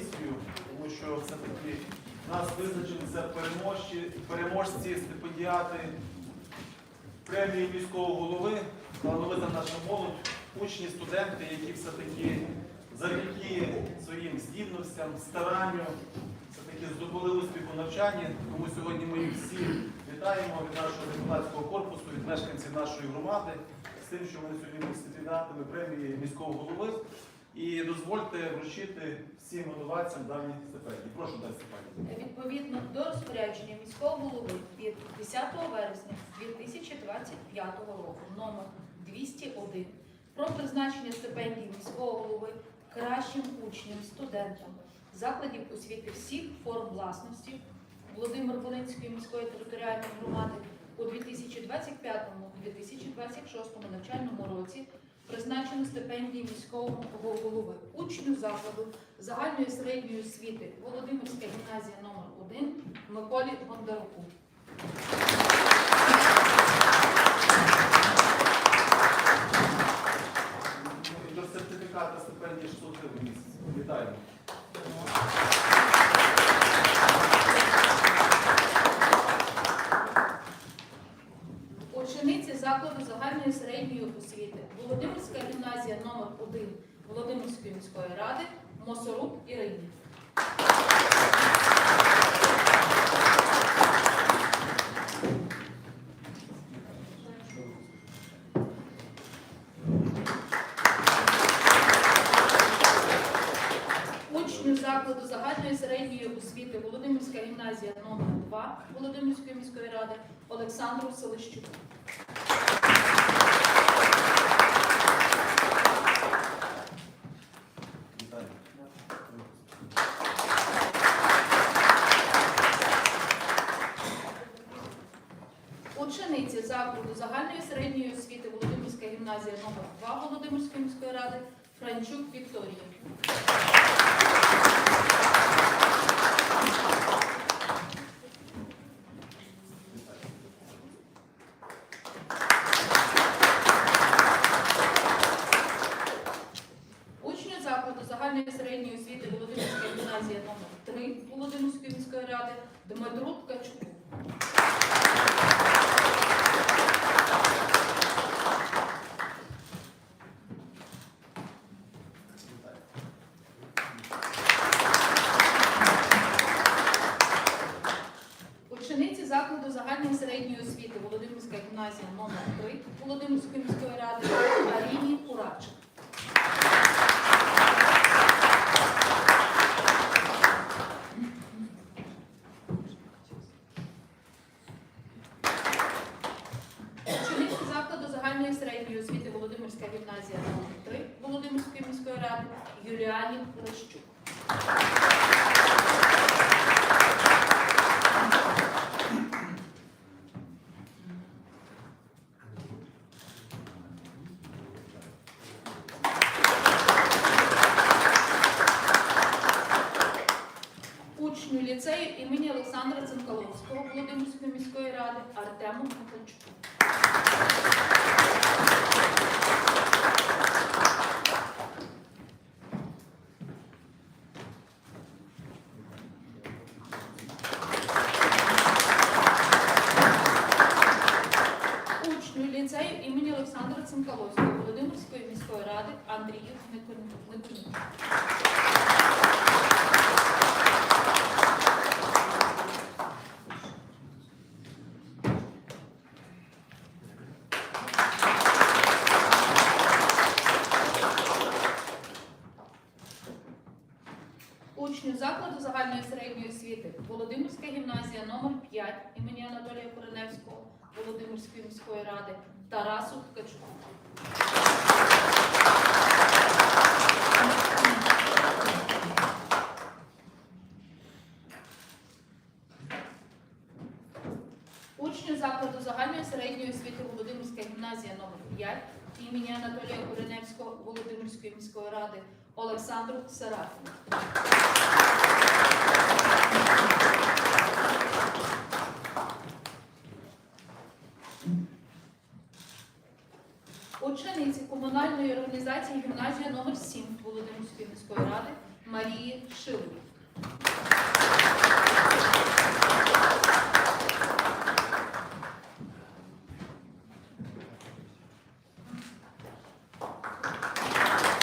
комісію, тому що все-таки нас визначили це переможці, переможці стипендіати премії міського голови, талановита наша молодь, учні, студенти, які все-таки завдяки своїм здібностям, старанню, все-таки здобули успіх у навчанні. Тому сьогодні ми їх всі вітаємо від нашого депутатського корпусу, від мешканців нашої громади з тим, що вони сьогодні стипендіатами премії міського голови. І дозвольте вручити всім готуватцям дані стипендії. Прошу дати стипендію. Відповідно до розпорядження міського голови від 10 вересня 2025 року номер 201 про призначення стипендій міського голови кращим учням, студентам закладів освіти всіх форм власності Володимир Волинської міської територіальної громади у 2025-2026 навчальному році призначено стипендії міського голови учню закладу загальної середньої освіти Володимирська гімназія номер 1 Миколі Бондаруку. І До сертифіката стипендії 600 гривень в місяць. Вітаємо. Учениці закладу загальної середньої освіти Володимирська гімназія номер 1 Володимирської міської ради Мосорук Ірині. Учню закладу загальної середньої освіти Володимирська гімназія номер 2 Володимирської міської ради Олександру Селищуку. Вітаємо. Учениці закладу загальної середньої освіти Володимирська гімназія номер 2 Володимирської міської ради Франчук Вікторія. Учню закладу загальної середньої освіти Володимирська гімназія номер 3 Володимирської міської ради Дмитру Ткачуку. Учениці закладу загальної середньої освіти Володимирська гімназія номер 3 Володимирської міської ради Аріні Урачик. Учениці закладу загальної середньої освіти Володимирська гімназія номер 3 Володимирської міської ради Юліані Лещук. Учню ліцею імені Олександра Цинкаловського Володимирської міської ради Артему Михальчуку. Ліцею імені Олександра Цинкаловського Володимирської міської ради Андрію Никоніку. Учню закладу загальної середньої освіти Володимирська гімназія номер 5 імені Анатолія Кореневського Володимирської міської ради Тарасу Ткачуку. Учню закладу загальної середньої освіти Володимирська гімназія номер 5 імені Анатолія Кореневського Володимирської міської ради Олександру Сарафіну. Учениці комунальної організації гімназія номер 7 Володимирської міської ради Марії Шиловій.